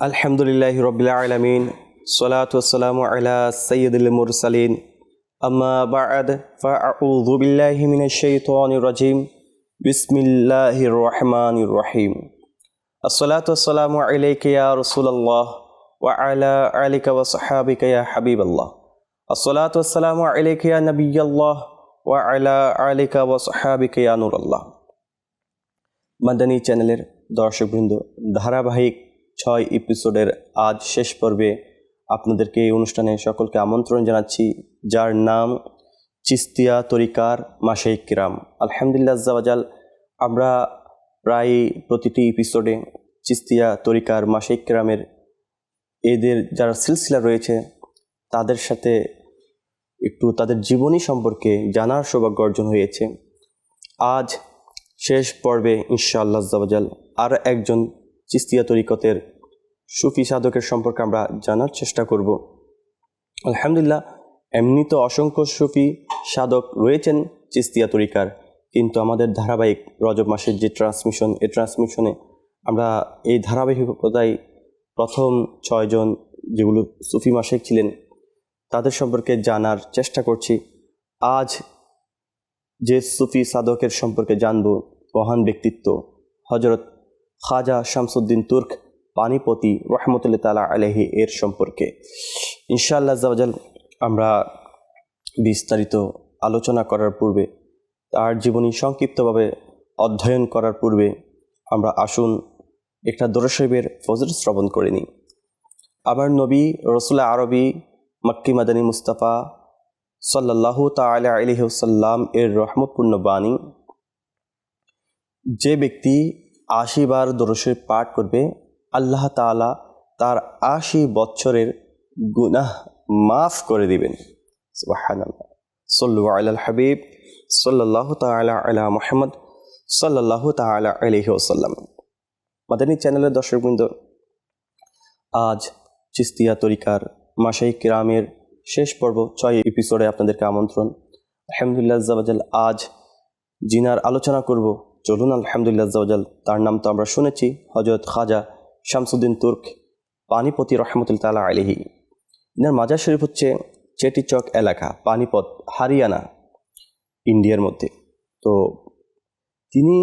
আলহামদুলিল্লাহ রবিল আলমিন সালাতাম আলা সৈয়দুল মুরসালিন। আম্মা বাদ, ফাউযু বিল্লাহি মিনাশ শাইতানির রাজিম। বিসমিল্লাহির রহমানির রহিম। আসসালাতু ওয়াসসালামু আলাইকা ইয়া রাসূলুল্লাহ, ওয়া আলা আলিকা ওয়া সাহাবিকা ইয়া হাবিবাল্লাহ। আসসালাতু ওয়াসসালামু আলাইকা ইয়া নাবিয়াল্লাহ, ওয়া আলা আলিকা ওয়া সাহাবিকা ইয়া নূরাল্লাহ। মাদানী চ্যানেলের দর্শকবৃন্দ, ধারাবাহিক ছয় এপিসোডের আজ শেষ পর্বে আপনাদেরকে এই অনুষ্ঠানে সকলকে আমন্ত্রণ জানাচ্ছি। যার নাম চিস্তিয়া তরিকার মাসেই কিরাম। আলহামদুলিল্লাহ জাওয়াজাল আমরা প্রায় প্রতিটি এপিসোডে চিস্তিয়া তরিকার মাসেই কিরামের এদের যারা সিলসিলা রয়েছে, তাদের সাথে একটু তাদের জীবনী সম্পর্কে জানার সৌভাগ্য অর্জন হয়েছে। আজ শেষ পর্বে ইনশাআল্লাহ জাওয়াজাল আর একজন চিস্তিয়া তরিকতের সুফি সাধকের সম্পর্কে আমরা জানার চেষ্টা করব। আলহামদুলিল্লাহ, এমনি তো অসংখ্য সুফি সাধক রয়েছেন চিস্তিয়া তরিকার, কিন্তু আমাদের ধারাবাহিক রজব মাসের যে ট্রান্সমিশন এই ট্রান্সমিশনে আমরা এই ধারাবাহিকতায় প্রথম ছয়জন যেগুলো সুফি মাসিক ছিলেন, তাদের সম্পর্কে জানার চেষ্টা করছি। আজ যে সুফি সাধকের সম্পর্কে জানব, মহান ব্যক্তিত্ব হজরত খাজা শামসুদ্দিন তুর্ক, পানিপতি রহমতুল্লাহ তালা আলহি এর সম্পর্কে। ইনশাআল্লাহ জাওয়াজাল আমরা বিস্তারিত আলোচনা করার পূর্বে, তার জীবনী সংক্ষিপ্তভাবে অধ্যয়ন করার পূর্বে আমরা আসুন একটা দরশৈবের ফজর শ্রবণ করে নিই। আমার নবী রসুল্লাহ আরবি মক্কি মাদানী মুস্তাফা সাল্লাহ তালা আলহিসাল্লাম এর রহমতপূর্ণ বাণী, যে ব্যক্তি আশি বার দরসে পাঠ করবে, আল্লাহ তালা তার আশি বছরের গুনাহ মাফ করে দিবেন। সল্লু আল হাবিব সাল্লাহ তালা আলা মোহাম্মদ সাল্লাহ তালা আলহি ওসাল্লাম মাদানী চ্যানেলের দর্শকবৃন্দ, আজ চিস্তিয়া তরিকার মাসাই কিরামের শেষ পর্ব ছয় এপিসোডে আপনাদেরকে আমন্ত্রণ। আলহামদুলিল্লাহ আজ জিনার আলোচনা করব চলুন, আলহামদুলিল্লাহ জাওয়াজাল তার নাম তো আমরা শুনেছি হজরত খাজা শামসুদ্দিন তুর্ক, পানিপতি রহমতুল তালা আলিহি ইনার মাজার শরীফ হচ্ছে চেটিচক এলাকা পানিপত হারিয়ানা, ইন্ডিয়ার মধ্যে। তো তিনি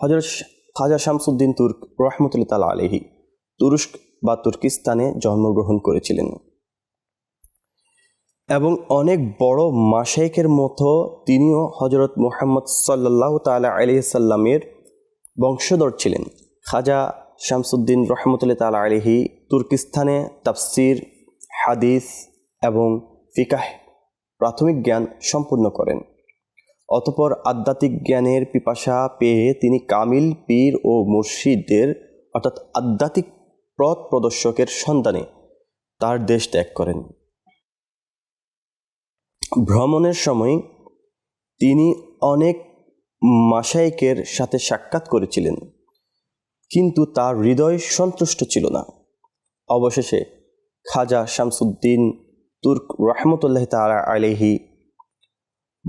হজরত খাজা শামসুদ্দিন তুর্ক রহমতুল্লাহ তালা আলিহি তুরস্ক বা তুর্কিস্তানে জন্মগ্রহণ করেছিলেন। এবং অনেক বড় মাসাইকের মতো তিনিও হজরত মোহাম্মদ সাল্লাহ তালা আলিয়াল্লামের বংশধর ছিলেন। খাজা শামসুদ্দিন রহমতুল্লাহ তালা আলিহি তুর্কিস্তানে তাফসির, হাদিস এবং ফিকাহ প্রাথমিক জ্ঞান সম্পূর্ণ করেন। অতপর আধ্যাত্মিক জ্ঞানের পিপাসা পেয়ে তিনি কামিল, পীর ও মুর্শিদদের অর্থাৎ আধ্যাত্মিক পথ প্রদর্শকের সন্ধানে তার দেশ ত্যাগ করেন। ভ্রমণের সময় তিনি অনেক মাসাইকের সাথে সাক্ষাৎ করেছিলেন। কিন্তু তার হৃদয় সন্তুষ্ট ছিল না। অবশেষে খাজা শামসুদ্দিন তুর্ক রহমতুল্লাহ তালা আলেহি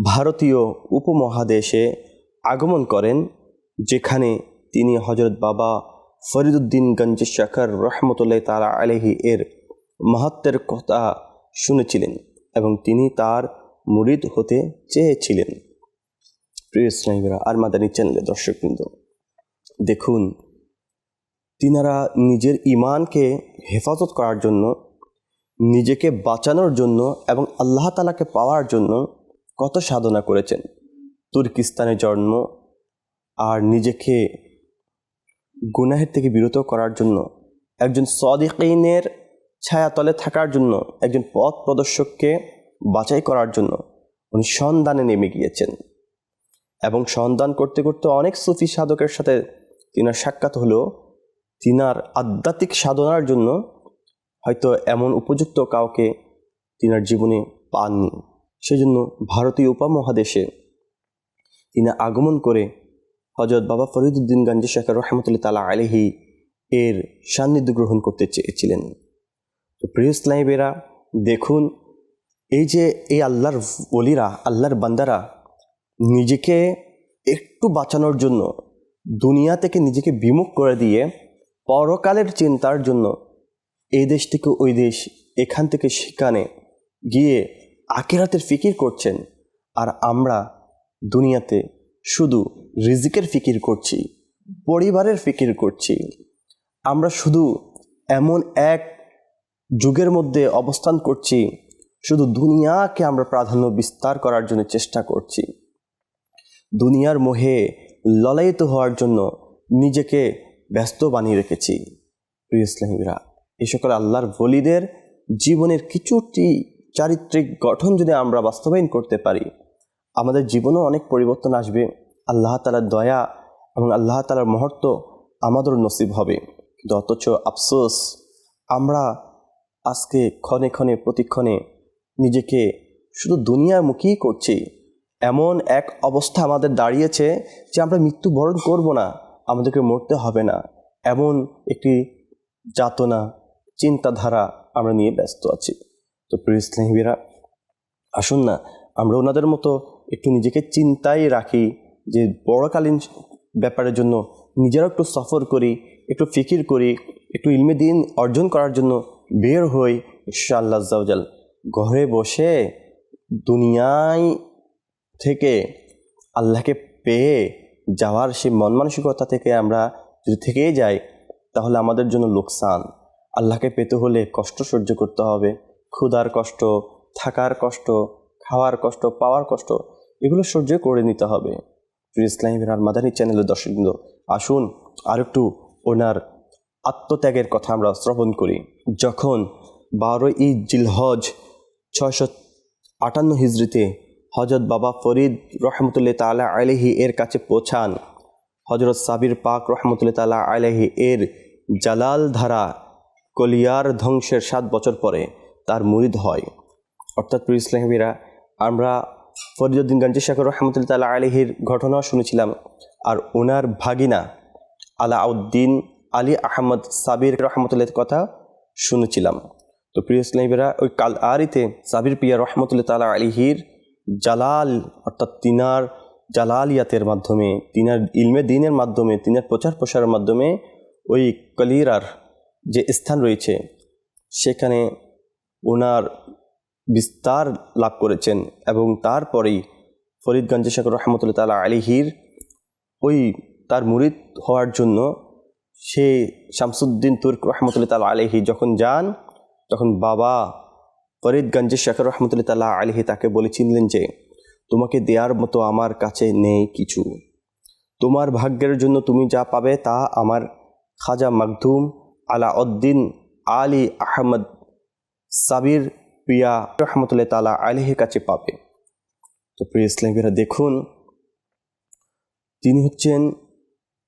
ভারতীয় উপমহাদেশে আগমন করেন, যেখানে তিনি হজরত বাবা ফরিদুদ্দিন গঞ্জ শাকর রহমতুল্লাহ তালা আলহি এর মাহাত্মের কথা শুনেছিলেন। এবং তিনি তার মুরিদ হতে চেয়েছিলেন। প্রিয় স্নাইবেরা আর মাদানী চ্যানেলে দর্শকবৃন্দ, দেখুন, তিনারা নিজের ইমানকে হেফাজত করার জন্য, নিজেকে বাঁচানোর জন্য এবং আল্লাহ তালাকে পাওয়ার জন্য কত সাধনা করেছেন। তুর্কিস্তানে জন্ম আর নিজেকে গুনাহের থেকে বিরত করার জন্য একজন সদিকিনের ছায়াতলে থাকার জন্য একজন পথ প্রদর্শককে বাছাই করার জন্য উনি সন্ধানে নেমে গিয়েছেন। এবং সন্ধান করতে করতে অনেক সুফি সাধকের সাথে তিনার সাক্ষাৎ হলেও তিনার আধ্যাত্মিক সাধনার জন্য হয়তো এমন উপযুক্ত কাউকে তিনার জীবনে পাননি। সেজন্য ভারতীয় উপমহাদেশে তিনি আগমন করে হজরত বাবা ফরিদুদ্দিন গাঞ্জি শেখর রহমতুল্লাহ তালা আলহি এর সান্নিধ্য গ্রহণ করতে চেয়েছিলেন। তো প্রিয় ইসলামিবেরা দেখুন, এই যে এই আল্লাহর অলিরা আল্লাহর বান্দারা নিজেকে একটু বাঁচানোর জন্য, দুনিয়া থেকে নিজেকে বিমুখ করে দিয়ে পরকালের চিন্তার জন্য এই দেশ থেকে ওই দেশ এখান থেকে সেখানে গিয়ে আকেরাতের ফিকির করছেন। আর আমরা দুনিয়াতে শুধু রিজিকের ফিকির করছি, পরিবারের ফিকির করছি। আমরা শুধু এমন এক যুগের মধ্যে অবস্থান করছি, শুধু দুনিয়াকে আমরা প্রাধান্য বিস্তার করার জন্য চেষ্টা করছি। দুনিয়ার মোহে ললায়িত হওয়ার জন্য নিজেকে ব্যস্ত বানিয়ে রেখেছি। প্রিয় ইসলামীরা এই সকল আল্লাহর বলিদের জীবনের কিছুটি চারিত্রিক গঠন যদি আমরা বাস্তবায়ন করতে পারি, আমাদের জীবনেও অনেক পরিবর্তন আসবে। আল্লাহ তালার দয়া এবং আল্লাহ তালার মহত্ব আমাদের নসিব হবে। কিন্তু অথচ আফসোস, আমরা আজকে ক্ষণে ক্ষণে, প্রতিক্ষণে নিজেকে শুধু দুনিয়ার মুখেই করছি। এমন এক অবস্থা আমাদের দাঁড়িয়েছে যে আমরা মৃত্যুবরণ করব না, আমাদেরকে মরতে হবে না। এমন একটি যাতনা, চিন্তাধারা আমরা নিয়ে ব্যস্ত আছি। তো প্রিয় স্নেহীরা আসুন না, আমরা ওনাদের মতো একটু নিজেকে চিন্তায় রাখি যে বড়কালীন ব্যাপারের জন্য নিজেরাও একটু সফর করি, একটু ফিকির করি, একটু ইলমে দিন অর্জন করার জন্য বের হই, ইনশাআল্লাহ জাউজাল ঘরে বসে দুনিয়ায় থেকে আল্লাহকে পেয়ে যাওয়ার সেই মন মানসিকতা থেকে আমরা যদি থেকেই যাই, তাহলে আমাদের জন্য লোকসান। আল্লাহকে পেতে হলে কষ্ট সহ্য করতে হবে। ক্ষুধার কষ্ট, থাকার কষ্ট, খাওয়ার কষ্ট, পাওয়ার কষ্ট, এগুলো সহ্য করে নিতে হবে। প্রিয় ইসলামী আর মাদানী চ্যানেলের দর্শকবৃন্দ, আসুন আর একটু ওনার আত্মত্যাগের কথা আমরা শ্রবণ করি। যখন বারো বারোই জিলহজ ছয়শো আটান্ন হিজড়িতে হজরত বাবা ফরিদ রহমতুল্লাহ তালা আলহি এর কাছে পৌঁছান, হজরত সাবির পাক রহমতুল্লাহ তালা আলহি এর জালাল ধারা কলিয়ার ধ্বংসের সাত বছর পরে তার মুরিদ হয়। অর্থাৎ প্রিয় ইসলামীরা, আমরা ফরিদুদ্দিন গঞ্জি শেখর রহমতুল্লাহ তালা আলহির ঘটনা শুনেছিলাম আর ওনার ভাগিনা আলাউদ্দিন আলী আহমদ সাবির রহমতুল্লাহ কথা শুনেছিলাম। তো প্রিয় ইসলামীরা ওই কাল আরিতে সাবির পিয়া রহমতুল্লাহ তালা আলিহির জালাল, অর্থাৎ তিনার জালালিয়াতের মাধ্যমে, তিনার ইলমে দিনের মাধ্যমে, তিনার প্রচার প্রসারের মাধ্যমে ওই কলিরার যে স্থান রয়েছে, সেখানে ওনার বিস্তার লাভ করেছেন এবং তারপরেই ফরিদগঞ্জ শেখর রহমতুল্লাহ তালা আলিহির ওই, তার মুরিদ হওয়ার জন্য সে শামসুদ্দিন তুর্ক রহমতুল্লাহ তালা আলিহি যখন যান, তখন বাবা ফরিদগঞ্জের শেখর রহমতুল্লাহ তাল্লাহ আলহি তাকে বলেছিলেন যে, তোমাকে দেওয়ার মতো আমার কাছে নেই কিছু। তোমার ভাগ্যের জন্য তুমি যা পাবে তা আমার খাজা মাকদুম আলাউদ্দিন আলী আহমদ সাবির প্রিয়া রহমতুল্লাহ তালা আলহির কাছে পাবে। তো প্রিয় ইসলামীরা দেখুন, তিনি হচ্ছেন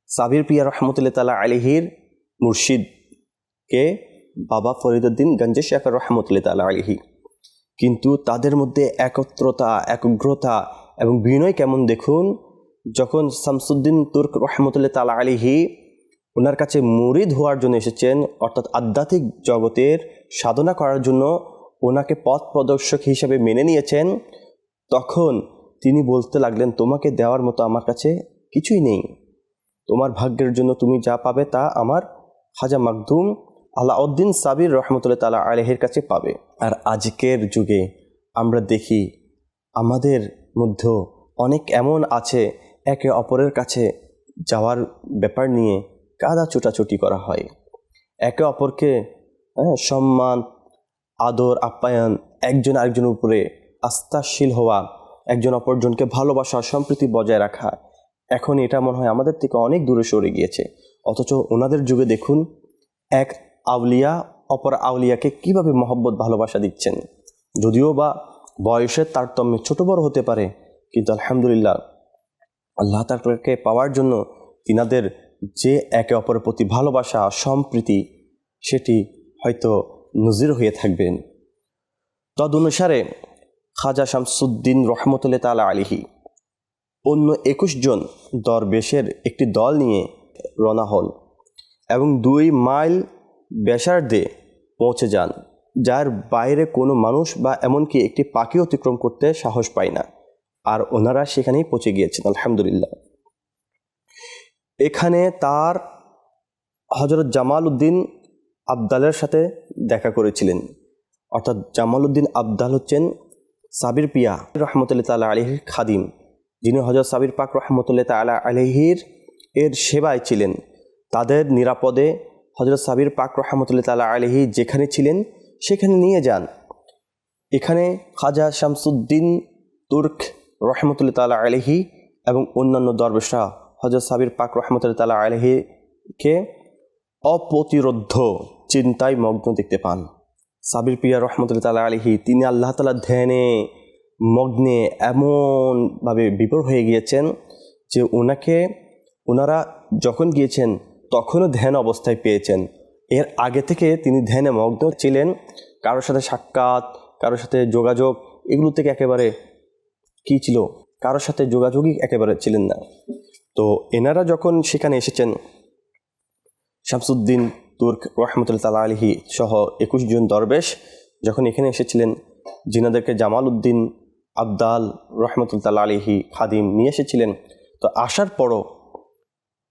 সাবির পিয়া রহমতুল্লাহ তালা আলহির মুর্শিদকে বাবা ফরিদুদ্দিন গঞ্জে শেখর রহমতুল্লাহ তালা আলিহি কিন্তু তাদের মধ্যে একত্রতা, একগ্রতা এবং বিনয় কেমন দেখুন? যখন শামসুদ্দিন তুর্ক রহমতুল্লাহ তালা আলিহি ওনার কাছে মুরিদ হওয়ার জন্য এসেছেন, অর্থাৎ আধ্যাত্মিক জগতের সাধনা করার জন্য ওনাকে পথ প্রদর্শক হিসেবে মেনে নিয়েছেন, তখন তিনি বলতে লাগলেন, তোমাকে দেওয়ার মতো আমার কাছে কিছুই নেই। তোমার ভাগ্যের জন্য তুমি যা পাবে তা আমার খাজা মাকদুম আলাউদ্দিন সাবির রহমতুল্লাহ তালা আলহের কাছে পাবে। আর আজকের যুগে আমরা দেখি আমাদের মধ্যেও অনেক এমন আছে একে অপরের কাছে যাওয়ার ব্যাপার নিয়ে কাদা চুটাচুটি করা হয়। একে অপরকে হ্যাঁ, সম্মান আদর আপ্যায়ন একজন আরেকজনের উপরে আস্থাশীল হওয়া একজন অপরজনকে ভালোবাসা সম্প্রীতি বজায় রাখা এখন এটা মনে হয় আমাদের থেকে অনেক দূরে সরে গিয়েছে। অথচ ওনাদের যুগে দেখুন, এক আউলিয়া অপর আউলিয়াকে কীভাবে মহব্বত, ভালোবাসা দিচ্ছেন। যদিও বা বয়সের তারতম্যে ছোট বড় হতে পারে, কিন্তু আলহামদুলিল্লাহ আল্লাহ তাকে পাওয়ার জন্য তিনাদের যে একে অপরের প্রতি ভালোবাসা, সম্প্রীতি, সেটি হয়তো নজির হয়ে থাকবেন। তদনুসারে খাজা শামসুদ্দিন রহমতুল্লাহ তালা আলিহি অন্য একুশ জন দরবেশের একটি দল নিয়ে রওনা হল এবং দুই মাইল ব্যাসার্ধে পৌঁছে যান, যার বাইরে কোনো মানুষ বা এমনকি একটি পাখি অতিক্রম করতে সাহস পায় না। আর ওনারা সেখানেই পৌঁছে গিয়েছেন, আলহামদুলিল্লাহ। এখানে তার হজরত জামাল উদ্দিন আবদালের সাথে দেখা করেছিলেন। অর্থাৎ জামাল উদ্দিন আবদাল হচ্ছেন সাবির পিয়া, রহমতুল্লাহ তালা আলহির খাদিম। যিনি হজরত সাবির পাক রহমতুল্লাহ তালা আলহির এর সেবায় ছিলেন, তাদের নিরাপদে হজরত সাবির পাক রহমতুল্লাহ তালা আলহি যেখানে ছিলেন, সেখানে নিয়ে যান। এখানে খাজা শামসুদ্দিন তুর্ক রহমতুল্লাহ তালা আলহি এবং অন্যান্য দরবেশরা হজরত সাবির পাক রহমতুল্লাহ তালা আলহিকে অপ্রতিরোধ চিন্তায় মগ্ন দেখতে পান। সাবির পিয়া রহমতুল্লাহ তালা আলহি তিনি আল্লাহ তালা ধ্যানে মগ্নে এমনভাবে বিভোর হয়ে গিয়েছেন যে ওনাকে, ওনারা যখন গিয়েছেন, তখনও ধ্যান অবস্থায় পেয়েছেন। এর আগে থেকে তিনি ধ্যানে মগ্ন ছিলেন। কারোর সাথে সাক্ষাৎ, কারোর সাথে যোগাযোগ, এগুলো থেকে একেবারে কি ছিল? কারোর সাথে যোগাযোগই একেবারে ছিলেন না। তো এনারা যখন সেখানে এসেছেন, শামসুদ্দিন তুর্ক রহমতুল্লাহ তালা আলহি সহ একুশ জন দরবেশ যখন এখানে এসেছিলেন, জিনাদেরকে জামাল উদ্দিন আবদাল রহমতুল্লাহ আলিহি খাদিম নিয়ে এসেছিলেন। তো আসার পরও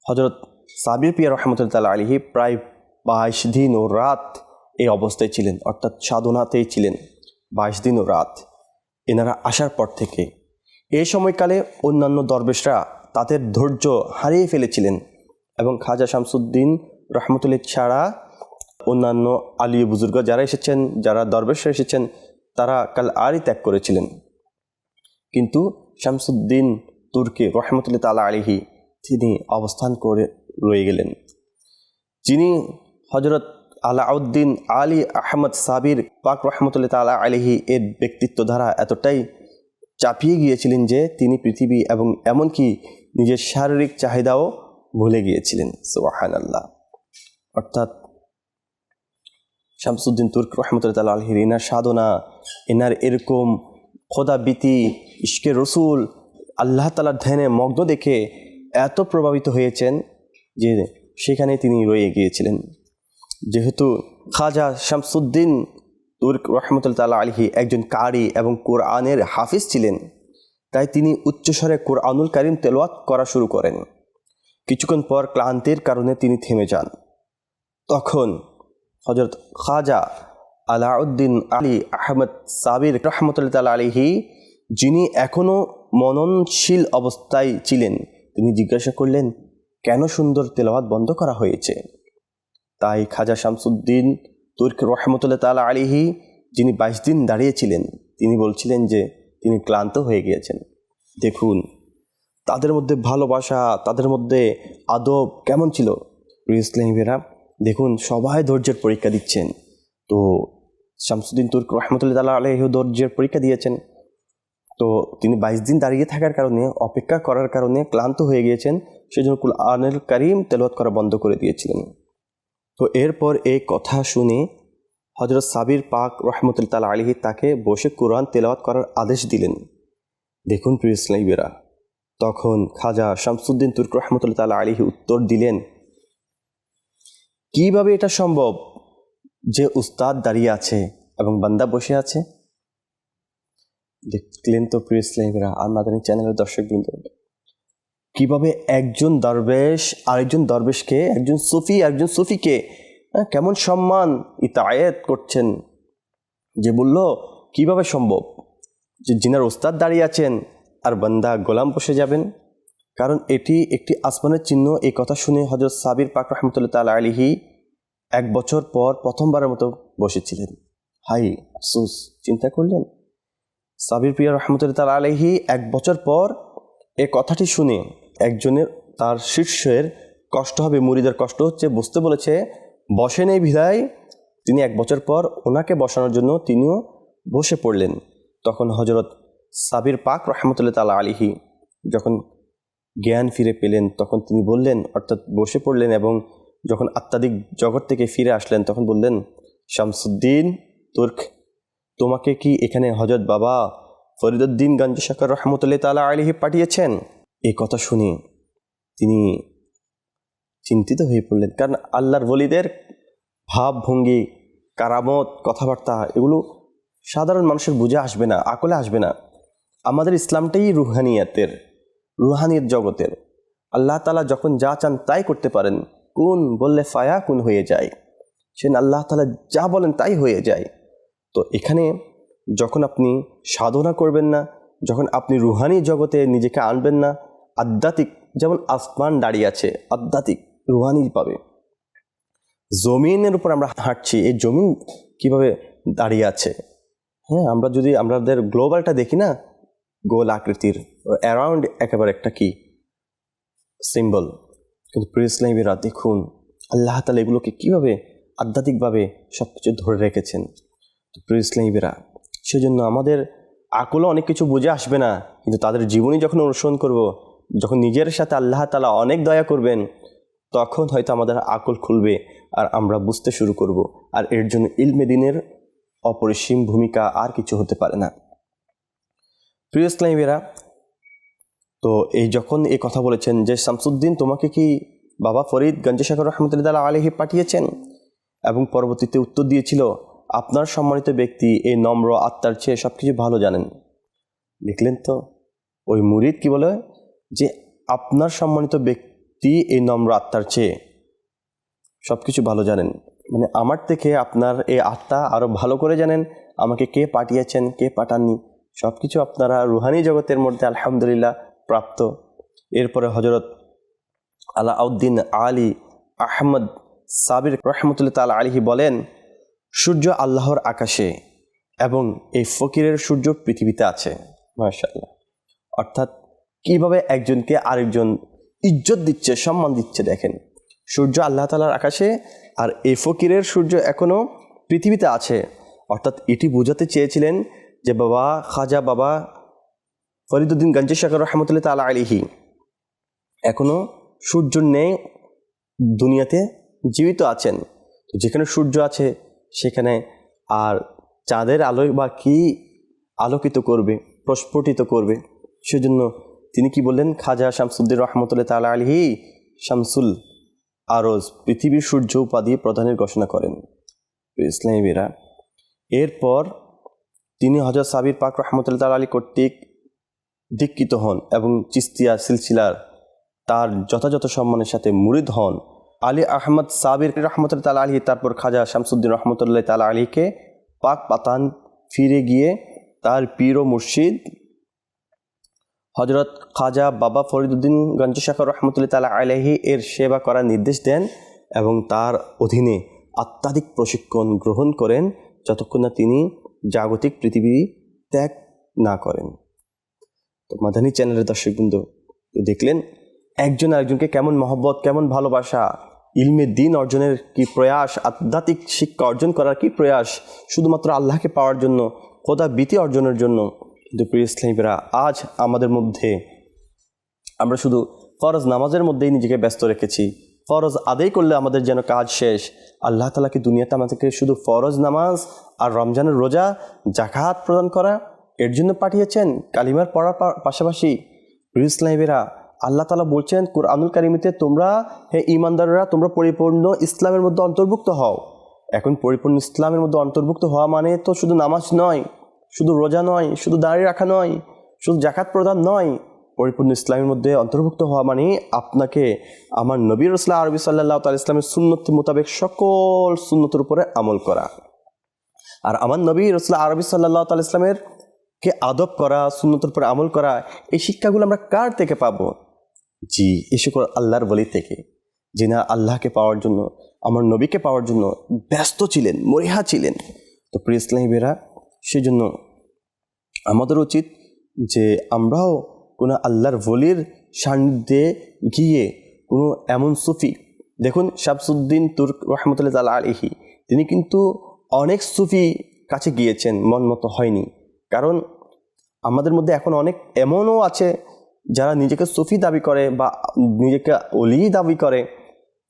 হজরত সাবির পিয়া রহমতুল্লাহ আলিহি প্রায় বাইশ দিন ও রাত এই অবস্থায় ছিলেন, অর্থাৎ সাধনাতেই ছিলেন বাইশ দিন ও রাত। এনারা আসার পর থেকে এই সময়কালে অন্যান্য দরবেশরা তাদের ধৈর্য হারিয়ে ফেলেছিলেন এবং খাজা শামসুদ্দিন রহমতুল্লাহ ছাড়া অন্যান্য আলী বুজুর্গ যারা এসেছেন, যারা দরবেশরা এসেছেন, তারা কাল আরই ত্যাগ করেছিলেন। কিন্তু শামসুদ্দিন তুর্কে রহমতুল্লাহ তালা আলিহি তিনি অবস্থান করে রয়ে গেলেন। যিনি হজরত আলাউদ্দিন আলী আহমদ সাবির পাক রহমতুল্লাহ তালা আলিহি এর ব্যক্তিত্ব দ্বারা এতটাই চাপিয়ে গিয়েছিলেন যে তিনি পৃথিবী এবং এমনকি নিজের শারীরিক চাহিদাও ভুলে গিয়েছিলেন। সোহান আল্লাহ অর্থাৎ শামসুদ্দিন তুর্ক রহমতুল্লাহ আলহির এনার সাধনা, এনার এরকম খোদাবীতি ইশকে রসুল, আল্লাহ তালার ধ্যানে মগ্ন দেখে এত প্রভাবিত হয়েছেন যে সেখানে তিনি রয়ে গিয়েছিলেন। যেহেতু খাজা শামসুদ্দিন তুর্ক রহমতুল্লাহ আলহি একজন কারি এবং কোরআনের হাফিজ ছিলেন, তাই তিনি উচ্চস্বরে কোরআনুল কারিম তেলোয়াত করা শুরু করেন। কিছুক্ষণ পর ক্লান্তির কারণে তিনি থেমে যান। তখন হজরত খাজা আলাউদ্দিন আলী আহমদ সাবির রহমতুল্লাহ আলিহি যিনি এখনও মননশীল অবস্থায় ছিলেন, তিনি জিজ্ঞাসা করলেন, কেন সুন্দর তেলাওয়াত বন্ধ করা হয়েছে? তাই খাজা শামসুদ্দিন তুর্ক রহমতুল্লাহ তালা আলিহি যিনি বাইশ দিন দাঁড়িয়েছিলেন, তিনি বলছিলেন যে তিনি ক্লান্ত হয়ে গিয়েছেন। দেখুন, তাদের মধ্যে ভালোবাসা, তাদের মধ্যে আদব কেমন ছিল? ইসলামীরা দেখুন, সবাই ধৈর্যের পরীক্ষা দিচ্ছেন। তো শামসুদ্দিন তুর্ক রহমতুল্লাহ তাল্লাহ আলহ ধৈর্যের পরীক্ষা দিয়েছেন। তো তিনি বাইশ দিন দাঁড়িয়ে থাকার কারণে, অপেক্ষা করার কারণে ক্লান্ত হয়ে গিয়েছেন। সেজন্য কুল আনুল করিম তেলত করা বন্ধ করে দিয়েছিলেন। তো এরপর এই কথা শুনে হজরত সাবির পাক রহমতুল্লাহ তাল আলহি তাকে বসে কোরআন তেলাওয়াত করার আদেশ দিলেন। দেখুন প্রিয় ইসলামীরা, তখন খাজা শামসুদ্দিন তুর্ক রহমতুল্লাহ তাল আলহি উত্তর দিলেন, কীভাবে এটা সম্ভব? যে উস্তাদ দাঁড়িয়ে আছে এবং বান্দা বসে আছে দেখলেন তো প্রিয় ইসলামীরা আর মাদানী চ্যানেলের দর্শক দর্শকবৃন্দ কীভাবে একজন দরবেশ আরেকজন দরবেশকে একজন সুফি একজন সুফিকে হ্যাঁ, কেমন সম্মান ইতায়াত করছেন যে বলল কীভাবে সম্ভব যে জিনার ওস্তাদ দাঁড়িয়ে আছেন আর বান্দা গোলাম বসে যাবেন? কারণ এটি একটি আসমানের চিহ্ন এই কথা শুনে হজরত সাবির পাক রহমতুল্লাহ তাল আলিহি এক বছর পর প্রথমবারের মতো বসেছিলেন। হাই, আফসুস, চিন্তা করলেন? সাবির প্রিয়া রহমতুল্লাহ তাল আলিহি এক বছর পর এ কথাটি শুনে একজনের, তার শীর্ষের কষ্ট হবে, মুড়িদের কষ্ট হচ্ছে, বুঝতে বলেছে বসেন এই বিধায় তিনি এক বছর পর ওনাকে বসানোর জন্য তিনিও বসে পড়লেন। তখন হজরত সাবির পাক রহমতুল্লাহ তালা আলিহি যখন জ্ঞান ফিরে পেলেন, তখন তিনি বললেন, অর্থাৎ বসে পড়লেন এবং যখন আত্মাদিক জগৎ থেকে ফিরে আসলেন, তখন বললেন, শামসুদ্দিন, তুর্ক, তোমাকে কি এখানে হজরত বাবা ফরিদুদ্দিন গঞ্জ শাকর রহমতুল্লাহ তালা আলিহি পাঠিয়েছেন? এই কথা শুনে তিনি চিন্তিত হয়ে পড়লেন, কারণ আল্লাহর বলিদের ভাবভঙ্গি, কারামত, কথাবার্তা, এগুলো সাধারণ মানুষের বুঝে আসবে না, আকলে আসবে না। আমাদের ইসলামটাই রুহানিয়াতের, রুহানিয়ত জগতের। আল্লাহ তালা যখন যা চান তাই করতে পারেন। কোন বললে ফায়া কোন হয়ে যায়। সে আল্লাহ তালা যা বলেন তাই হয়ে যায়। তো এখানে যখন আপনি সাধনা করবেন না, যখন আপনি রুহানি জগতে নিজেকে আনবেন না, আধ্যাত্মিক যেমন আসমান দাঁড়িয়ে আছে, আধ্যাত্মিক রুহানি পাবে। জমিনের উপর আমরা হাঁটছি, এই জমিন কীভাবে দাঁড়িয়ে আছে? হ্যাঁ আমরা যদি আমাদের গ্লোবালটা দেখি না, গোল আকৃতির অ্যারাউন্ড একেবারে একটা কি? সিম্বল কিন্তু প্রিসলাইমেরা দেখুন, আল্লাহ তালা এগুলোকে কীভাবে আধ্যাত্মিকভাবে সব কিছু ধরে রেখেছেন। প্রিয় প্রিসলাইমেরা সেজন্য আমাদের আকলও অনেক কিছু বুঝে আসবে না, কিন্তু তাদের জীবনী যখন অনুসরণ করব, যখন নিজের সাথে আল্লাহ তালা অনেক দয়া করবেন, তখন হয়তো আমাদের আকল খুলবে আর আমরা বুঝতে শুরু করব। আর এর জন্য ইলমে দিনের অপরিসীম ভূমিকা আর কিছু হতে পারে না। প্রিয় ইসলামীরা তো এই যখন এই কথা বলেছেন যে শামসুদ্দিন তোমাকে কি বাবা ফরিদ গঞ্জেশাকর রহমতুল্লাহ আলহি পাঠিয়েছেন? এবং পরবর্তীতে উত্তর দিয়েছিল, আপনার সম্মানিত ব্যক্তি, এই নম্র আত্মার চেয়ে সব কিছু ভালো জানেন। দেখলেন তো, ওই মুরিদ কি বলে? যে আপনার সম্মানিত ব্যক্তি, এই নম্র আত্মার চেয়ে সব কিছু ভালো জানেন। মানে আমার থেকে আপনার এই আত্মা আরও ভালো করে জানেন, আমাকে কে পাঠিয়েছেন, কে পাঠাননি সব কিছু আপনারা রুহানি জগতের মধ্যে, আলহামদুলিল্লাহ প্রাপ্ত। এরপরে হজরত আলাউদ্দিন আলী আহমদ সাবির রহমতুল্লাহ তাল আলিহি বলেন, সূর্য আল্লাহর আকাশে এবং এই ফকিরের সূর্য পৃথিবীতে আছে মাশাল্লাহ অর্থাৎ কীভাবে একজনকে আরেকজন ইজ্জত দিচ্ছে, সম্মান দিচ্ছে দেখেন, সূর্য আল্লাহ তালার আকাশে আর এই ফকিরের সূর্য এখনও পৃথিবীতে আছে। অর্থাৎ এটি বোঝাতে চেয়েছিলেন যে বাবা, খাজা বাবা ফরিদুদ্দিন গঞ্জে শাকর রহমতুল্লাহ তালা আলিহি এখনও সূর্য নেই, দুনিয়াতে জীবিত আছেন। তো যেখানে সূর্য আছে, সেখানে আর চাঁদের আলোয় বা কি আলোকিত করবে, প্রস্ফুটিত করবে, সেজন্য তিনি কি বললেন? খাজা শামসুদ্দিন রহমতুল্লাহ তালা আলহি শামসুল আরজ, পৃথিবীর সূর্য উপাধি প্রধানের ঘোষণা করেন। ইসলামীরা এরপর তিনি হজরত সাবির পাক রহমতুল্লাহ তাল আলী কর্তৃক দীক্ষিত হন এবং চিস্তিয়া সিলসিলার তার যথাযথ সম্মানের সাথে মুরিদ হন। আলী আহমদ সাবির রহমতুল্লাহ তালা আলী তারপর খাজা শামসুদ্দিন রহমতুল্লাহ তালা আলীকে পাক পাতান ফিরে গিয়ে তার পীর ও মুর্শিদ হজরত খাজা বাবা ফরিদুদ্দিন গঞ্জশাকর রহমতুল্লাহ তালা আলহি এর সেবা করার নির্দেশ দেন এবং তার অধীনে আত্মাধিক প্রশিক্ষণ গ্রহণ করেন, যতক্ষণ না তিনি জাগতিক পৃথিবী ত্যাগ না করেন। তো মাদানী চ্যানেলের দর্শকবৃন্দ তো দেখলেন, একজন আরেকজনকে কেমন মহব্বত, কেমন ভালোবাসা, ইলমে দিন অর্জনের কি প্রয়াস, আধ্যাত্মিক শিক্ষা অর্জন করার কি প্রয়াস, শুধুমাত্র আল্লাহকে পাওয়ার জন্য, খোদা বীতি অর্জনের জন্য। কিন্তু প্রিয় ইসলামীরা আজ আমাদের মধ্যে আমরা শুধু ফরজ নামাজের মধ্যেই নিজেকে ব্যস্ত রেখেছি। ফরজ আদায় করলে আমাদের যেন কাজ শেষ। আল্লাহ তালাকে দুনিয়াতে আমাদেরকে শুধু ফরজ নামাজ আর রমজানের রোজা জাকাত প্রদান করা এর জন্য পাঠিয়েছেন কালিমার পড়ার পাশাপাশি প্রিয় আল্লাহ তালা বলছেন, কুরআনুল কারিমিতে তোমরা, হে ইমানদাররা তোমরা পরিপূর্ণ ইসলামের মধ্যে অন্তর্ভুক্ত হও। এখন পরিপূর্ণ ইসলামের মধ্যে অন্তর্ভুক্ত হওয়া মানে তো শুধু নামাজ নয়, শুধু রোজা নয়, শুধু দাঁড়িয়ে রাখা নয়, শুধু জাকাত প্রদান নয়। পরিপূর্ণ ইসলামের মধ্যে অন্তর্ভুক্ত হওয়া মানে আপনাকে আমার নবীর রসলাহ আরবি সাল্লাহ তাল ইসলামের সুন্নত মোতাবেক সকল সুন্নতের উপরে আমল করা। আর আমার নবী রসলাহ আরবি সাল্লাহ তাল ইসলামের কে আদব করা, সুন্নতের উপরে আমল করা, এই শিক্ষাগুলো আমরা কার থেকে পাবো? জি সকল আল্লাহর বলি থেকে। যিনি আল্লাহকে পাওয়ার জন্য, আমার নবীকে পাওয়ার জন্য ব্যস্ত ছিলেন, মরিহা ছিলেন। তো প্রিয় বেরা সেই জন্য আমাদের উচিত যে আমরাও কোনো আল্লাহর বলির সান্নিধ্যে গিয়ে কোনো এমন সুফি, দেখুন শামসুদ্দিন তুর্ক রহমতুল্লাহ তাল আলিহি তিনি কিন্তু অনেক সুফি কাছে গিয়েছেন, মন মতো হয়নি। কারণ আমাদের মধ্যে এখন অনেক এমনও আছে যারা নিজেকে সুফি দাবি করে বা নিজেকে অলি দাবি করে,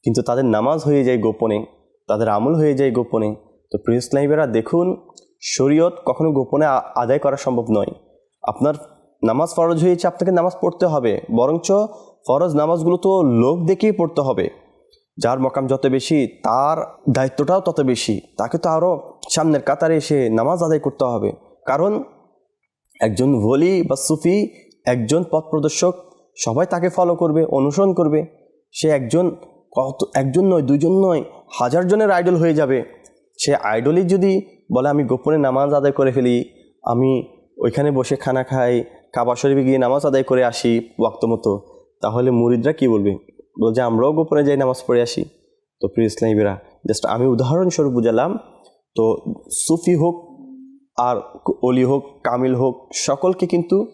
কিন্তু তাদের নামাজ হয়ে যায় গোপনে, তাদের আমল হয়ে যায় গোপনে। তো প্রিয় ইসলামীরা দেখুন, শরীয়ত কখনো গোপনে আদায় করা সম্ভব নয়। আপনার নামাজ ফরজ হয়েছে, আপনাকে নামাজ পড়তে হবে, বরঞ্চ ফরজ নামাজগুলো তো লোক দেখেই পড়তে হবে। যার মকাম যত বেশি, তার দায়িত্বটাও তত বেশি। তাকে তো আরও সামনের কাতারে এসে নামাজ আদায় করতে হবে। কারণ একজন ভলি বা সুফি, একজন পথ প্রদর্শক, সবাই তাকে ফলো করবে, অনুসরণ করবে। সে একজন কত, একজন নয় দুজন নয়, হাজার জনের আইডল হয়ে যাবে। সে আইডলই যদি বলে, আমি গোপনে নামাজ আদায় করে ফেলি, আমি ওইখানে বসে খানা খাই, কাবা শরীফে গিয়ে নামাজ আদায় করে আসি ওয়াক্ত মতো, তাহলে মুরিদরা কি বলবে? বলছে আমরাও গোপনে যাই, নামাজ পড়ে আসি। তো প্রিয় ইসলামীরা জাস্ট আমি উদাহরণস্বরূপ বুঝালাম, তো সুফি হোক আর অলি হোক, কামিল হোক, সকলকে কিন্তু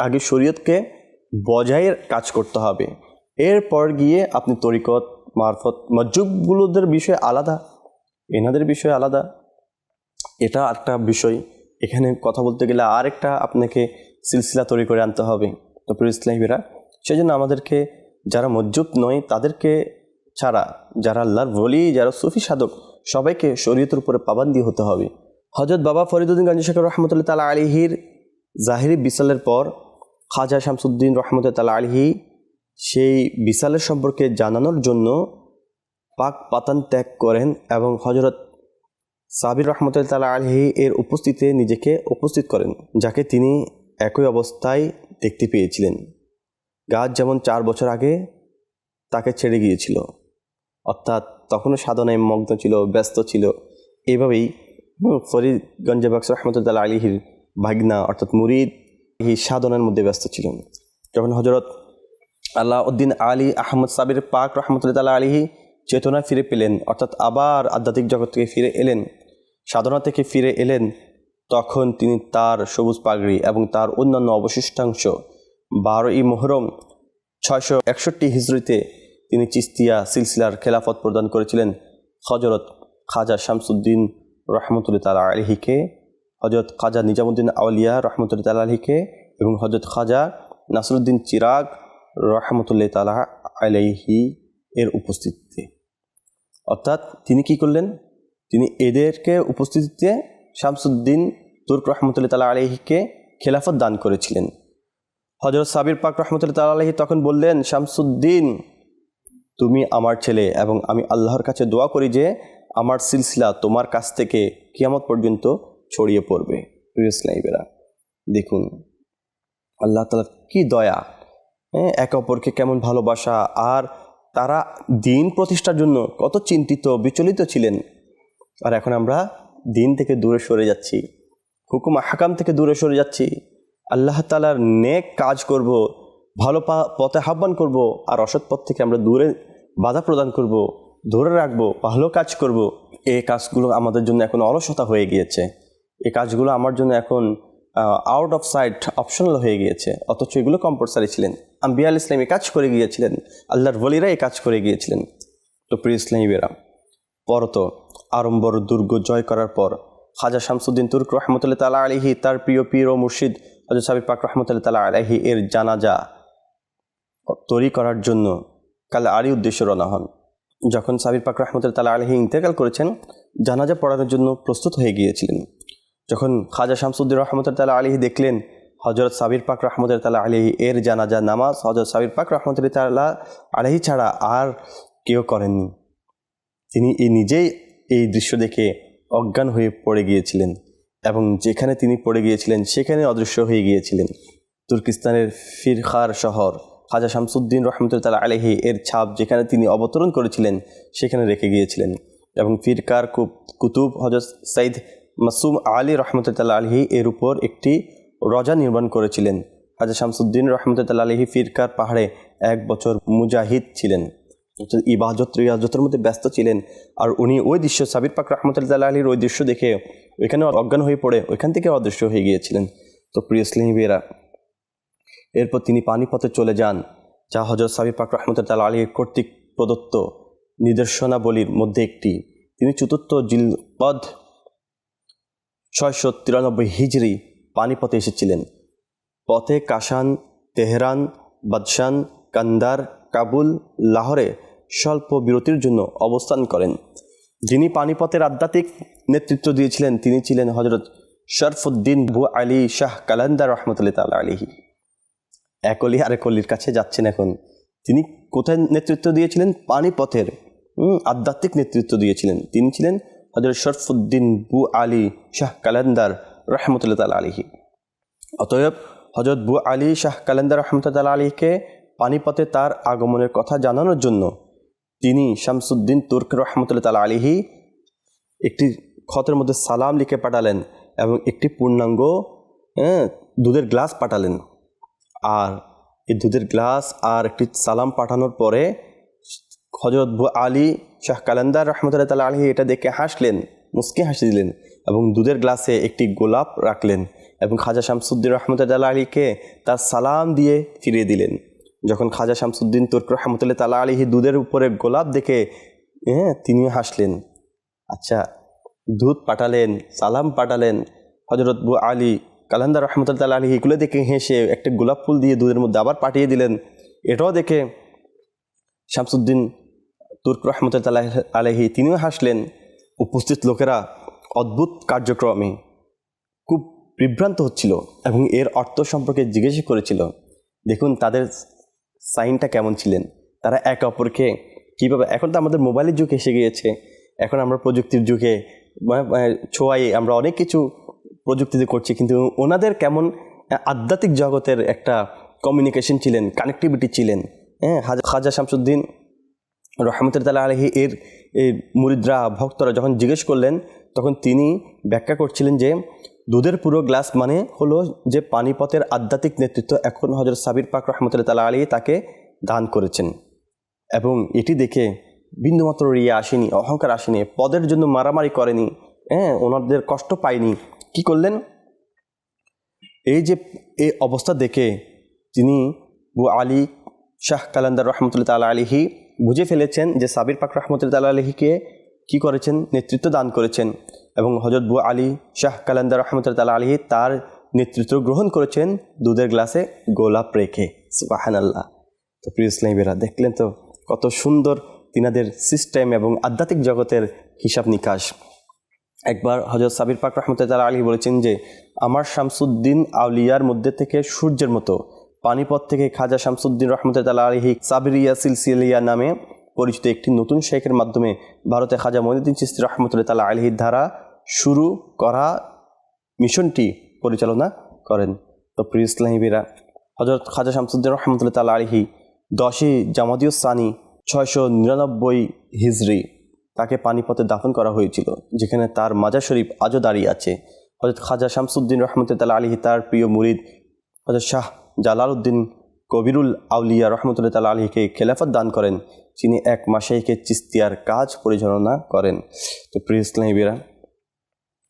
আগে শরীয়তকে বজায়ের কাজ করতে হবে। এরপর গিয়ে আপনি তরিকত, মারফত মজ্জুবগুলোদের বিষয় আলাদা, এনাদের বিষয় আলাদা। এটা একটা বিষয়। এখানে কথা বলতে গেলে আরেকটা আপনাকে সিলসিলা তৈরি করে আনতে হবে তো প্রিয় ইসলামীরা। সেই জন্য আমাদেরকে যারা মজ্জুব নয়, তাদেরকে ছাড়া, যারা আল্লাহর বলি যারা সুফি সাধক, সবাইকে শরীয়তের উপরে পাবান্দি হতে হবে। হজরত বাবা ফরিদুদ্দিন গঞ্জ শেখর রহমতুল্লাহ তালা আলিহির জাহিরি বিসালের পর খাজা শামসুদ্দিন রহমতুল্লাহ তালা আলিহি সেই বিসালের সম্পর্কে জানানোর জন্য পাক পাতান ত্যাগ করেন এবং হজরত সাবির রহমতুল্লাহ তালা আলহি এর উপস্থিতিতে নিজেকে উপস্থিত করেন, যাকে তিনি একই অবস্থায় দেখতে পেয়েছিলেন। গাছ যেমন চার বছর আগে তাকে ছেড়ে গিয়েছিল, অর্থাৎ তখনও সাধনায় মগ্ন ছিল, ব্যস্ত ছিল এইভাবেই ফরিদগঞ্জে বাক্স রহমতুল্লাহ আলিহির ভাগনা, অর্থাৎ মুরিদ এই সাধনার মধ্যে ব্যস্ত ছিলেন। যখন হজরত আল্লাহ উদ্দিন আলী আহমদ সাবির পাক রহমতুল্লাহ আলিহি চেতনা ফিরে পেলেন, অর্থাৎ আবার আধ্যাত্মিক জগৎ থেকে ফিরে এলেন, সাধনা থেকে ফিরে এলেন, তখন তিনি তার সবুজ পাগড়ি এবং তার অন্যান্য অবশিষ্টাংশ বারোই মোহরম ছয়শো একষট্টি হিজড়িতে তিনি চিস্তিয়া সিলসিলার খেলাফত প্রদান করেছিলেন। হজরত খাজা শামসুদ্দিন রহমতুল্লাহ তালা আলহিকে হজরত খাজা নিজামুদ্দিন আউলিয়া রহমতুল্লাহ তালা আলহিকে এবং হজরত খাজা নাসরুদ্দিন চিরাগ রহমতুল্লাহ তালা আলাইহি এর উপস্থিতিতে। অর্থাৎ তিনি কি করলেন? তিনি এদেরকে উপস্থিতিতে শামসুদ্দিন তুর্ক রহমতুল্লাহ তালা আলহিকে খেলাফত দান করেছিলেন। হজরত সাবির পাক রহমতুল্লাহ তালা আলহি তখন বললেন, শামসুদ্দিন, তুমি আমার ছেলে এবং আমি আল্লাহর কাছে দোয়া করি যে আমার সিলসিলা তোমার কাছ থেকে কিয়ামত পর্যন্ত ছড়িয়ে পড়বে। প্রিয় ইসলামীরা দেখুন, আল্লাহ তালার কি দয়া হ্যাঁ? একে অপরকে কেমন ভালোবাসা, আর তারা দিন প্রতিষ্ঠার জন্য কত চিন্তিত, বিচলিত ছিলেন। আর এখন আমরা দিন থেকে দূরে সরে যাচ্ছি, হুকুম হাকাম থেকে দূরে সরে যাচ্ছি। আল্লাহ তালার নেক কাজ করব, ভালো পথে আহ্বান করব, আর অসৎ পথ থেকে আমরা দূরে বাধা প্রদান করব। ধরে রাখব, ভালো কাজ করব। এই কাজগুলো আমাদের জন্য এখন অলসতা হয়ে গিয়েছে। এই কাজগুলো আমার জন্য এখন আউট অফ সাইট অপশনাল হয়ে গিয়েছে। অথচ এগুলো কম্পালসারি ছিলেন। আম্বিয়াল ইসলাম কাজ করে গিয়েছিলেন। আল্লাহর বলিরা এই কাজ করে গিয়েছিলেন। তো প্রিয় ইসলামী বেরা পরত আড়ম্বর, দুর্গ জয় করার পর, খাজা শামসুদ্দিন তুর্ক রহমতুল্লাহ তালা আলিহি তার প্রিয় পীর ও মুর্শিদ হজরত সাবির পাক রহমতুল্লাহ তালা আলাহি এর জানাজা তৈরি করার জন্য কাল আরই উদ্দেশ্য রওনা হন। যখন সাবির পাক রহমতুল্লাহ তালা আলহি ইন্তেকাল করেছেন, জানাজা পড়ানোর জন্য প্রস্তুত হয়ে গিয়েছিলেন। যখন খাজা শামসুদ্দিন তালা আলহি দেখলেন হজরত সাবির পাক রহমতুল্লাহ তালা আলহি এর জানাজা নামাজ হজরত সাবির পাক রহমতুল্লাহ তালা আলহি ছাড়া আর কেউ করেননি। তিনি এই নিজেই এই দৃশ্য দেখে অজ্ঞান হয়ে পড়ে গিয়েছিলেন এবং যেখানে তিনি পড়ে গিয়েছিলেন, সেখানে অদৃশ্য হয়ে গিয়েছিলেন। তুর্কিস্তানের ফিরখার শহর। খাজা শামসুদ্দিন রহমতুল্লাহ আলহি এর ছাপ যেখানে তিনি অবতরণ করেছিলেন, সেখানে রেখে গিয়েছিলেন। এবং ফিরকার কুতুব হজরত সাইদ মাসুম আলী রহমতুল্লাহ আলহি এর উপর একটি রজা নির্মাণ করেছিলেন। খাজা শামসুদ্দিন রহমতুল্লাহ আলহি ফিরকার পাহাড়ে এক বছর মুজাহিদ ছিলেন। ইবাজত রিয়াজতের মধ্যে ব্যস্ত ছিলেন। আর উনি ওই দৃশ্য, সাবির পাক রহমতুল্লাহ আলীর ওই দৃশ্য দেখে ওইখানে অজ্ঞান হয়ে পড়ে, ওইখান থেকে অদৃশ্য হয়ে গিয়েছিলেন। তো প্রিয় ইসলামীরা এরপর তিনি পানিপথে চলে যান, যা হজরত সাবির পাক রহমতুল্লাহ আলীর কর্তৃক প্রদত্ত নিদর্শনাবলীর মধ্যে একটি। তিনি চতুর্থ জিলপদ ছয়শো তিরানব্বই হিজড়ি পানিপথে এসেছিলেন। পথে কাশান তেহরান, বাদশান, কান্দার, কাবুল, লাহোরে স্বল্প বিরতির জন্য অবস্থান করেন। যিনি পানিপথের আধ্যাত্মিক নেতৃত্ব দিয়েছিলেন, তিনি ছিলেন হজরত শরফুদ্দিন বু আলী শাহ কালান্দার রহমতুল্লাহ তাল আলিহি এক অলি আরেক অলির কাছে যাচ্ছেন এখন। তিনি কোথায় নেতৃত্ব দিয়েছিলেন? পানিপথের আধ্যাত্মিক নেতৃত্ব দিয়েছিলেন। তিনি ছিলেন হজরত শরফুদ্দিন বু আলী শাহ কালান্দার রহমতুল্লাহ তাল আলিহি অতএব হজরত বু আলী শাহ কালেন্দার রহমতুল্লাহ আলীকে পানিপথে তার আগমনের কথা জানানোর জন্য তিনি শামসুদ্দিন তুর্ক রহমতুল্লাহ তালা আলিহি একটি খতের মধ্যে সালাম লিখে পাঠালেন এবং একটি পূর্ণাঙ্গ হ্যাঁ, দুধের গ্লাস পাঠালেন। আর এই দুধের গ্লাস আর একটি সালাম পাঠানোর পরে হজরত আলী শাহ কালান্দার রহমতুল্লাহ তালা আলহি এটা দেখে হাসলেন, মুসকে হাসি দিলেন এবং দুধের গ্লাসে একটি গোলাপ রাখলেন এবং খাজা শামসুদ্দিন রহমতুল্লাহ আলীকে তার সালাম দিয়ে ফিরিয়ে দিলেন। যখন খাজা শামসুদ্দিন তুর্ক রহমতুল্লাহ তালা আলিহি দুধের উপরে গোলাপ দেখে হ্যাঁ তিনিও হাসলেন। আচ্ছা দুধ পাঠালেন, সালাম পাঠালেন হজরত বু আলী কালান্দার রহমতুল্লাহ আলী এগুলো দেখে হেসে একটা গোলাপ ফুল দিয়ে দুধের মধ্যে আবার পাঠিয়ে দিলেন। এটাও দেখে শামসুদ্দিন তুর্ক রহমতুল্লাহ আলহি তিনিও হাসলেন উপস্থিত লোকেরা অদ্ভুত কার্যক্রমে খুব বিভ্রান্ত হচ্ছিল এবং এর অর্থ সম্পর্কে জিজ্ঞেস করেছিল। দেখুন তাদের সাইনটা কেমন ছিলেন? তারা একে অপরকে কীভাবে এখন তো আমাদের মোবাইলের যুগ এসে গিয়েছে। এখন আমরা প্রযুক্তির যুগে মানে, মানে, ছোঁয়াই আমরা অনেক কিছু প্রযুক্তিতে করছি, কিন্তু ওনাদের কেমন আধ্যাত্মিক জগতের একটা কমিউনিকেশন ছিলেন কানেক্টিভিটি ছিলেন হ্যাঁ খাজা শামসুদ্দিন রহমতুল্লাহ আলহি এর এই মুরিদরা, ভক্তরা যখন জিজ্ঞেস করলেন, তখন তিনি ব্যাখ্যা করছিলেন যে, দুধের পুরো গ্লাস মানে হলো যে পানিপথের আধ্যাত্মিক নেতৃত্ব এখন হজরত সাবির পাক রহমতুল্লাহ তালা আলী তাকে দান করেছেন। এবং এটি দেখে বিন্দুমাত্র রিয়া আসেনি, অহংকার আসেনি, পদের জন্য মারামারি করেনি হ্যাঁ ওনাদের কষ্ট পায়নি কি করলেন? এই যে এই অবস্থা দেখে তিনি বু আলী শাহ কালান্দার রহমতুল্লাহ তালা আলিহি বুঝে ফেলেছেন যে সাবির পাক রহমতুল্লাহ তালা আলহিকে কী করেছেন? নেতৃত্ব দান করেছেন এবং হজরত বু আলী শাহ কালান্দার রহমতুল্লাহ তালা আলিহি তার নেতৃত্ব গ্রহণ করেছেন দুধের গ্লাসে গোলাপ রেখে। সুবাহান আল্লাহ তো প্রিয় ইসলামীরা দেখলেন তো কত সুন্দর তিনাদের সিস্টেম এবং আধ্যাত্মিক জগতের হিসাব নিকাশ একবার হজরত সাবির পাক রহমতুল্লাহ আলী বলেছেন যে, আমার শামসুদ্দিন আউলিয়ার মধ্যে থেকে সূর্যের মতো পানিপথ থেকে খাজা শামসুদ্দিন রহমতুল্লাহ আলহি সাবিরিয়া সিলসিলিয়া নামে পরিচিত একটি নতুন শেখের মাধ্যমে ভারতে খাজা মহিউদ্দিন চিস্তি রহমতুল্লাহ তালা আলহির দ্বারা শুরু করা মিশনটি পরিচালনা করেন। তো প্রিয় ইসলামীরা হজরত খাজা শামসুদ্দিন রহমতুল্লাহ তালা আলহি দশই জামাদিউ সানি ছয়শো নিরানব্বই হিজড়ি তাকে পানিপথে দাফন করা হয়েছিল, যেখানে তার মাজার শরীফ আজও দাঁড়িয়ে আছে। হজরত খাজা শামসুদ্দিন রহমতুল্লাহ আলহি তার প্রিয় মুরিদ হজরত শাহ জালালউদ্দিন কবিরুল আউলিয়া রহমতুল্লাহ তাল আলীকে খেলাফত দান করেন, যিনি এক মাসেকে চিস্তিয়ার কাজ পরিচালনা করেন। তো প্রিয় ইসলামীরা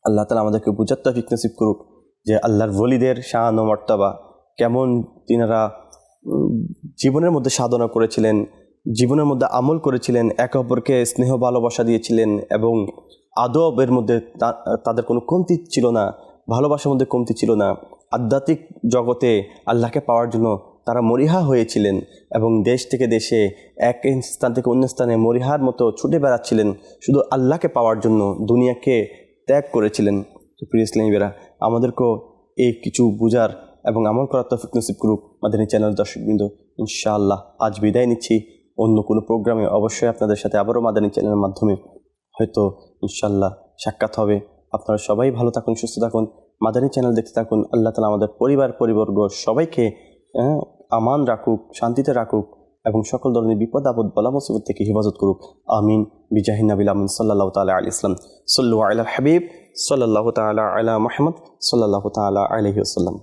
আল্লাহ তালা আমাদেরকে বুঝার তফিক করুক যে আল্লাহর বলিদের শাহান মর্তাবা কেমন তিনারা জীবনের মধ্যে সাধনা করেছিলেন জীবনের মধ্যে আমল করেছিলেন, একে অপরকে স্নেহ, ভালোবাসা দিয়েছিলেন এবং আদবের মধ্যে তাদের কোনো কমতি ছিল না, ভালোবাসার মধ্যে কমতি ছিল না। আধ্যাত্মিক জগতে আল্লাহকে পাওয়ার জন্য তারা মরিহা হয়েছিলেন এবং দেশ থেকে দেশে এক স্থান থেকে অন্য স্থানে মরিহার মতো ছুটে বেড়াচ্ছিলেন। শুধু আল্লাহকে পাওয়ার জন্য দুনিয়াকে ত্যাগ করেছিলেন। প্রিয় ইসলামীরা আমাদেরকেও এই কিছু বুঝার এবং আমল করার তফিক নসিব করুক মাদানী চ্যানেল দর্শকবৃন্দ। ইনশাআল্লাহ আজ বিদায় নিচ্ছি। অন্য কোনো প্রোগ্রামে অবশ্যই আপনাদের সাথে আবারও মাদানী চ্যানেলের মাধ্যমে হয়তো ইনশাল্লাহ সাক্ষাৎ হবে। আপনারা সবাই ভালো থাকুন সুস্থ থাকুন মাদানী চ্যানেল দেখতে থাকুন। আল্লাহ তালা আমাদের পরিবার পরিবর্গ সবাইকে হ্যাঁ, আমান রাখুক শান্তিতে রাখুক এবং সকল ধরনের বিপদ আপদ বলা মুসিবত থেকে হেফাজত করুক। আমিন। বিজাহিন নাবিল আমিন সাল্লাহ তালা আলি ইসলাম সল্লু আল্লাহ হাবিব সাল্লাহ তালা আলা মাহমদ সাল্লাহ তালা আলহি আসাল্লাম